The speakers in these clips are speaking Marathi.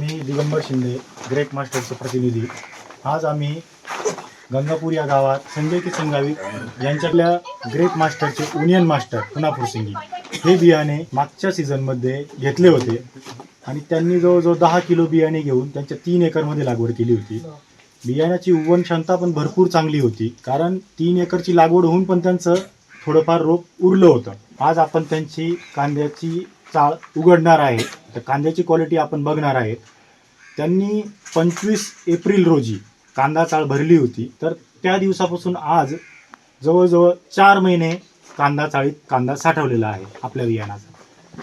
मी दिगंबर शिंदे ग्रेट मास्टरचे प्रतिनिधी. आज आम्ही गंगापूर या गावात संजय किसन गावित यांच्यातल्या ग्रेट मास्टरचे युनियन मास्टर पुनापूर सिंगी हे बियाणे मागच्या सीझनमध्ये घेतले होते. आणि त्यांनी जवळजवळ दहा किलो बियाणे घेऊन त्यांच्या तीन एकरमध्ये लागवड केली होती. बियाण्याची उगवण क्षमता पण भरपूर चांगली होती. कारण तीन एकरची लागवड होऊन पण त्यांचं थोडंफार रोप उरलं होतं. आज आपण त्यांची कांद्याची चाळ उघडणार आहे. तर कांद्याची क्वालिटी आपण बघणार आहे. त्यांनी पंचवीस एप्रिल रोजी कांदा चाळ भरली होती. तर त्या दिवसापासून आज जवळजवळ चार महिने कांदा चाळीत कांदा साठवलेला आहे आपल्या बियाणाचा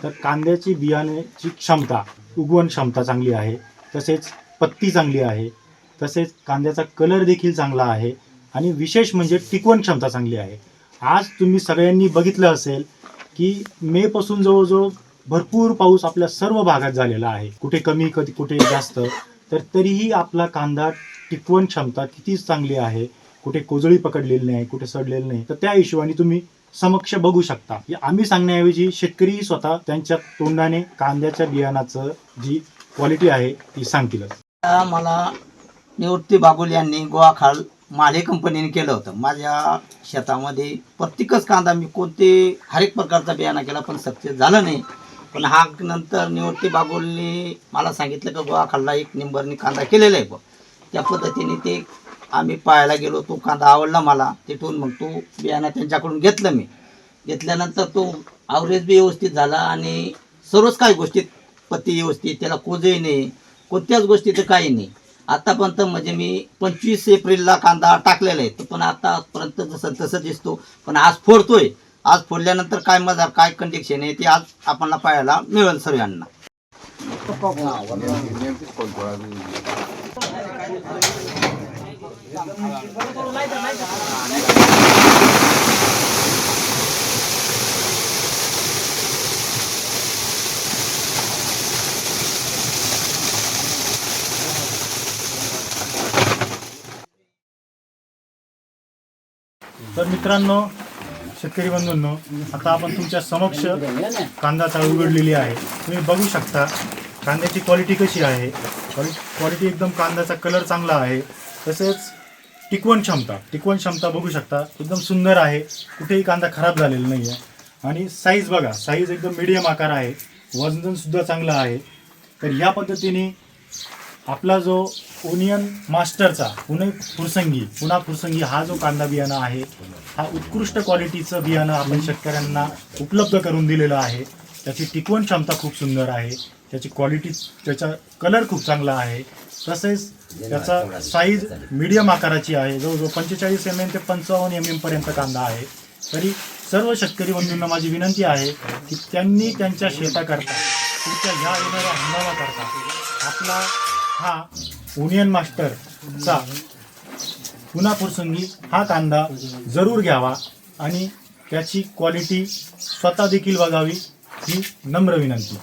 तर कांद्याची बियाण्याची क्षमता उगवण क्षमता चांगली आहे. तसेच पत्ती चांगली आहे. तसेच कांद्याचा कलर देखील चांगला आहे. आणि विशेष म्हणजे टिकवण क्षमता चांगली आहे. आज तुम्ही सगळ्यांनी बघितलं असेल की मेपासून जवळजवळ भरपूर पाऊस आपल्या सर्व भागात झालेला आहे. कुठे कमी कधी कुठे जास्त तर तरीही आपला कांदा टिकवण क्षमता किती चांगली आहे कुठे कोजळी पकडलेली नाही कुठे सडलेली नाही तर त्या हिशोबाने तुम्ही समक्ष बघू शकता. आम्ही सांगण्याऐवजी शेतकरी स्वतः त्यांच्या तोंडाने कांद्याच्या बियाणाचं जी क्वालिटी आहे ती सांगतीलच. मला निवृत्ती बागुल यांनी गोवाखाल माले कंपनीने केलं होतं. माझ्या शेतामध्ये प्रत्येकच कांदा मी कोणते हर एक प्रकारचा बियाणा केला पण सक्सेस झालं नाही. पण हा नंतर निवृत्ती बागुलने मला सांगितलं की गोवाखालला एक निंबरनी कांदा केलेला आहे बुवा त्या पद्धतीने ते आम्ही पाहायला गेलो. तो कांदा आवडला मला. तिथून मग तो बियाणा त्यांच्याकडून घेतलं मी. घेतल्यानंतर तो आवरेज बी व्यवस्थित झाला आणि सर्वच काही गोष्टीत पत्ती व्यवस्थित त्याला कोजही नाही कोणत्याच गोष्टीचं काही नाही. आतापर्यंत म्हणजे मी पंचवीस एप्रिलला कांदा टाकलेला आहे. तो पण आतापर्यंत जसं तसं दिसतो पण आज फोडतोय. आज फोडल्यानंतर काय मजा काय कंडिक्शन आहे ते आज आपल्याला पाहायला मिळेल सर्वांना. तर मित्रांनो शेतकरी बंधूंनो आता आपण तुमच्या समक्ष कांदा चाळ उघडलेली आहे. तुम्ही बघू शकता कांद्याची क्वालिटी कशी आहे. क्वालिटी एकदम कांद्याचा कलर चांगला आहे. तसेच टिकवण क्षमता टिकवण क्षमता बघू शकता एकदम सुंदर आहे. कुठेही कांदा खराब झालेला नाही आहे आणि साईज बघा साईज एकदम मिडियम आकार आहे. वजनसुद्धा चांगलं आहे. तर ह्या पद्धतीने आपला जो ओनियन मास्टरचा पुणे फुरसंगी पुन्हा फुरसंगी हा जो कांदा बियाणा आहे हा उत्कृष्ट क्वालिटीचं बियाणं आपण शेतकऱ्यांना उपलब्ध करून दिलेलं आहे. त्याची टिकवण क्षमता खूप सुंदर आहे. त्याची क्वालिटी त्याचा कलर खूप चांगला आहे. तसेच त्याचा साईज मीडियम आकाराची आहे. जवळजवळ पंचेचाळीस एम एम ते पंचावन्न एम एमपर्यंत कांदा आहे. तरी सर्व शेतकरी बंधूंना माझी विनंती आहे की त्यांनी त्यांच्या शेताकरता पुढच्या ह्या येणाऱ्या हंगामाकरता आपला हा युनियन मास्टरचा पुन्हा प्रसंगी हा कांदा जरूर घ्यावा आणि त्याची क्वालिटी स्वतः देखील बघावी ही नम्र विनंती.